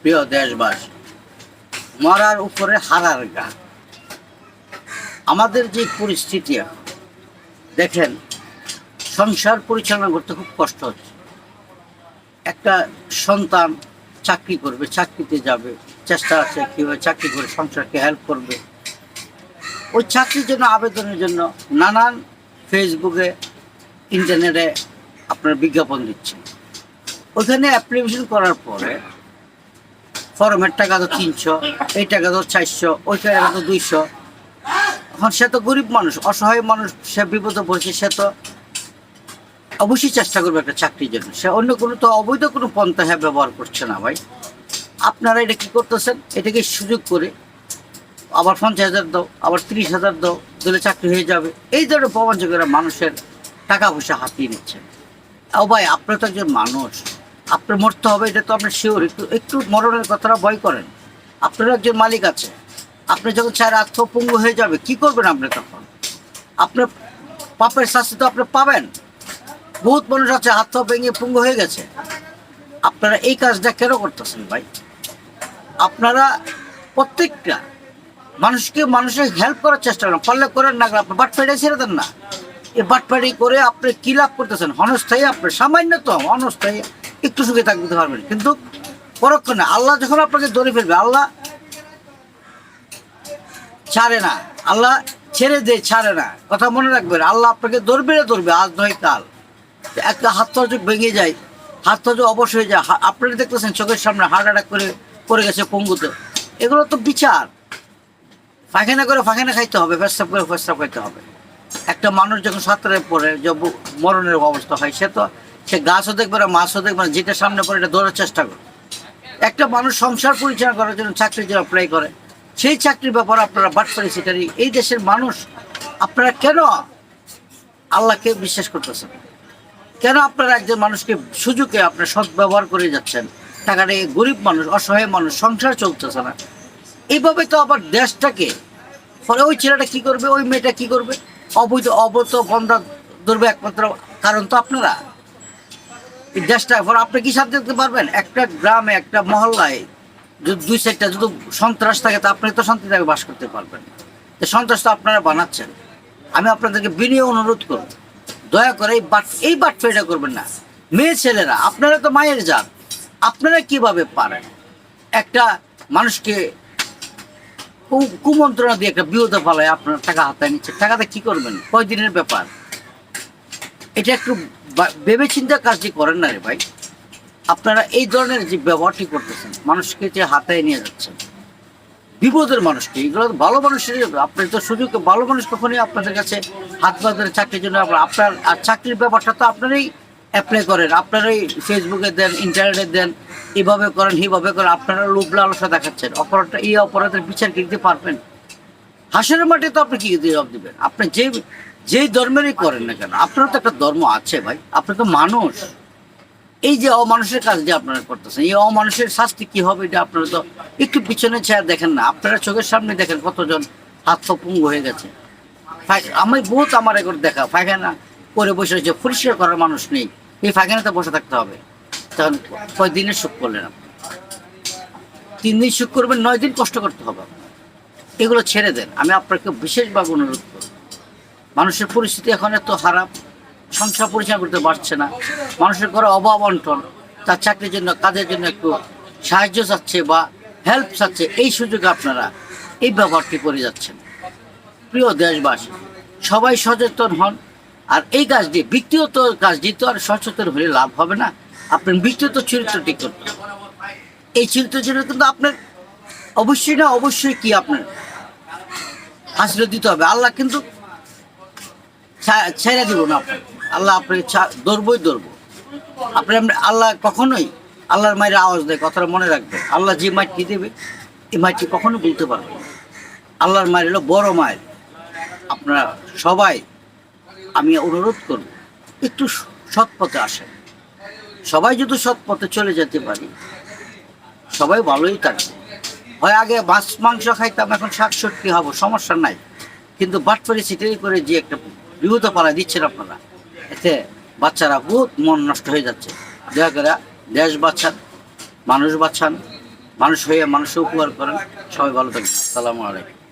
প্রিয় দেশবাসী, মরার উপরে হারার গা। আমাদের যে পরিস্থিতি দেখেন, সংসার পরিচালনা করতে খুব কষ্ট হচ্ছে। একটা সন্তান চাকরি করবে, চাকরিতে যাবে, চেষ্টা আছে কীভাবে চাকরি করে সংসারকে হেল্প করবে। ওই চাকরির জন্য, আবেদনের জন্য নানান ফেসবুকে ইন্টারনেটে আপনার বিজ্ঞাপন দিচ্ছেন ওখানে অ্যাপ্লিকেশন করার পরে ফর্মের টাকা তো তিনশো, এই টাকা তো চারশো, ওই টাকা তো দুইশো। এখন সে তো গরিব মানুষ, অসহায় মানুষ, সে বিপদে পড়ছে, সে তো অবশ্যই চেষ্টা করবে একটা চাকরির জন্য। সে অন্য কোনো তো অবৈধ কোনো পন্থা হ্যাঁ ব্যবহার করছে না ভাই। আপনারা এটা কী করতেছেন? এটাকে সুযোগ করে আবার পঞ্চাশ হাজার দাও, আবার তিরিশ হাজার দাও, দিলে চাকরি হয়ে যাবে। এই ধরনের প্রবঞ্চকেরা মানুষের টাকা পয়সা হাতিয়ে নিচ্ছেন ও ভাই আপনি তো একজন মানুষ। আপনার মরতে হবে, এটা তো আপনার শিওর একটু একটু মরণের কথাটা ভয় করেন। আপনার একজন মালিক আছে। আপনি যখন চার আত্মপঙ্গু হয়ে যাবে, কি করবেন আপনি তখন? আপনার পাপের শাস্তি তো আপনি পাবেন। বহুত মানুষ আছে, হাত ভেঙে পঙ্গু হয়ে গেছে। আপনারা এই কাজটা কেন করতেছেন ভাই? আপনারা প্রত্যেকটা মানুষকে মানুষের হেল্প করার চেষ্টা করেন। পারলে করেন না আপনি বাট ফেটে ছেড়ে দেন না। এই বাট ফেটে করে আপনি কি লাভ করতেছেন? অনস্থায়ী আপনি সামান্য তো অনস্থায়ী একটু সুখে থাকতে পারবেন। কিন্তু পরক্ষণে আল্লাহ যখন আপনাকে ধরে ফেলবে, আল্লাহ ছাড়ে না, আল্লাহ ছেড়ে দিয়ে, ছাড়ে না। কথা মনে রাখবেন, আল্লাহ আপনাকে ধরবে না ধরবে, আজ নয় কাল। একটা হাত তর্জক ভেঙে যায়, হাত তর্জক অবশ হয়ে যায় আপনারা দেখতেছেন চোখের সামনে হার্ট অ্যাটাক করে, পড়ে গেছে পঙ্গুতে। এগুলো তো বিচার। পায়খানা করে পায়খানা খাইতে হবে পেশাব করে পেশাব খাইতে হবে। একটা মানুষ যখন সাঁতারে পড়ে, যে মরণের অবস্থা হয়, সে তো সে গাছও দেখবে না, মাছও দেখবে না, যেটা সামনে পড়ে এটা ধরার চেষ্টা করে একটা মানুষ সংসার পরিচালনা করার জন্য চাকরির জন্য অ্যাপ্লাই করে, সেই চাকরির ব্যাপারে আপনারা বাটপারি সেটারই এই দেশের মানুষ, আপনারা কেন আল্লাহকে বিশ্বাস করতেছেন? কেন আপনারা একজন মানুষকে সুযোগে আপনার সদ্ব্যবহার করে যাচ্ছেন? টাকাটা গরিব মানুষ, অসহায় মানুষ, সংসার চলতেছে না। এইভাবে তো আবার দেশটাকে, ফলে ওই ছেলেটা কি করবে, ওই মেয়েটা কি করবে? অবৈধ অবৈধ বন্ধা ধরবে একমাত্র কারণ তো আপনারা। দেশটা এখন আপনি কি সাথে দেখতে পারবেন? একটা গ্রামে, একটা মহল্লায় দুই সাইডটা যদি সন্ত্রাস থাকে, তা আপনি তো শান্তিতে বাস করতে পারবেন। তো সন্ত্রাস তো আপনারা বানাচ্ছেন। আমি আপনাদেরকে বিনিয়োগ অনুরোধ করব। দয়া করে এই বাট এই বাট ফেটা করবেন না। মেয়ে ছেলেরা, আপনারা তো মায়ের জাত। আপনারা কীভাবে পারেন? একটা মানুষকে কুমন্ত্রণা দিয়ে একটা বিহতে পালায় আপনার টাকা হাতায় নিচ্ছে। টাকাটা কি করবেন? কয়দিনের ব্যাপার? এটা একটু ভেবে চিন্তা কাজটি করেন না রে ভাই। আপনারা এই ধরনের যে ব্যবহারটি করতেছেন, মানুষকে যে হাতায় নিয়ে যাচ্ছেন, বিপদের মানুষকে, এগুলো তো ভালো মানুষের আপনার তো সুযোগ ভালো মানুষ কখনই আপনাদের কাছে হাত বাজারে চাকরির জন্য আপনার, আর চাকরির ব্যাপারটা তো আপনারাই অ্যাপ্লাই করেন। আপনারাই ফেসবুকে দেন ইন্টারনেটে দেন, এভাবে করেন এইভাবে করেন, আপনারা লোভ লালসা দেখাচ্ছেন। অপরাধটা এই অপরাধের বিচার কিনতে পারবেন। হাসের মাঠে তো আপনি কি জবাব দিবেন? আপনি যে, যেই ধর্মেরই করেন না কেন, আপনারও তো একটা ধর্ম আছে ভাই, আপনি তো মানুষ। এই যে অমানুষের কাজ যে আপনারা করতেছেন, এই অমানুষের শাস্তি কি হবে এটা আপনারা তো একটু পিছনে চেয়ার দেখেন না। আপনারা চোখের সামনে দেখেন কতজন হাত পুঙ্গ হয়ে গেছে। আমি বহুত আমার একর দেখা পায়খানা করে বসে রয়েছে পরিষ্কার করার মানুষ নেই। এই পায়খানাতে বসে থাকতে হবে। তখন কয় দিনের সুখ করলেন আপনি? তিন দিন সুখ করবেন, নয় দিন কষ্ট করতে হবে। আপনার। এগুলো ছেড়ে দেন। আমি আপনাকে বিশেষভাবে অনুরোধ করব। মানুষের পরিস্থিতি এখন এত খারাপ, সংসার পরিচালনা করতে পারছে না। মানুষের ঘরে অভাব অন্টন, তার চাকরির জন্য, কাজের জন্য একটু সাহায্য চাচ্ছে বা হেল্প চাচ্ছে, এই সুযোগে আপনারা এই ব্যবহারটি করে যাচ্ছেন। প্রিয় দেশবাসী, সবাই সচেতন হন। আর এই কাজ দিয়ে ব্যক্তিগত দিয়ে তো আর সচেতন হলে লাভ হবে না। আপনার ব্যক্তিগত চরিত্রটি করতে। এই চরিত্র জন্য কিন্তু আপনার, অবশ্যই না, অবশ্যই কি আপনার? হাসিল দিতে হবে। আল্লাহ কিন্তু ছেড়ে দিব না আল্লাহ আপনাকে ধরবই ধরবো। আপনি আপনি- আল্লাহ কখনোই আল্লাহর মায়ের আওয়াজ দেয়, কথাটা মনে রাখবে। আল্লাহ যে মাইটি দেবে, এই মাইটি কখনো বলতে পারবে আল্লাহর মায়ের হলো বড় মায়ের। আপনারা সবাই আমি অনুরোধ করব, একটু সৎ পথে আসেন। সবাই যদি সৎ পথে চলে যেতে পারি, সবাই ভালোই থাকবে। হয় আগে মাছ, মাংস খাইতাম, এখন শাক সবজি হব, সমস্যা নাই। কিন্তু বাটপারি সিটারি করে যে একটা বিভূত পালা দিচ্ছেন আপনারা। এতে বাচ্চারা বহুত মন নষ্ট হয়ে যাচ্ছে। দয়া করে দেশ বাঁচান, মানুষ বাঁচান, মানুষ হয়ে মানুষ উপকার করেন। সবাই ভালো থাকবেন। আসসালামু আলাইকুম।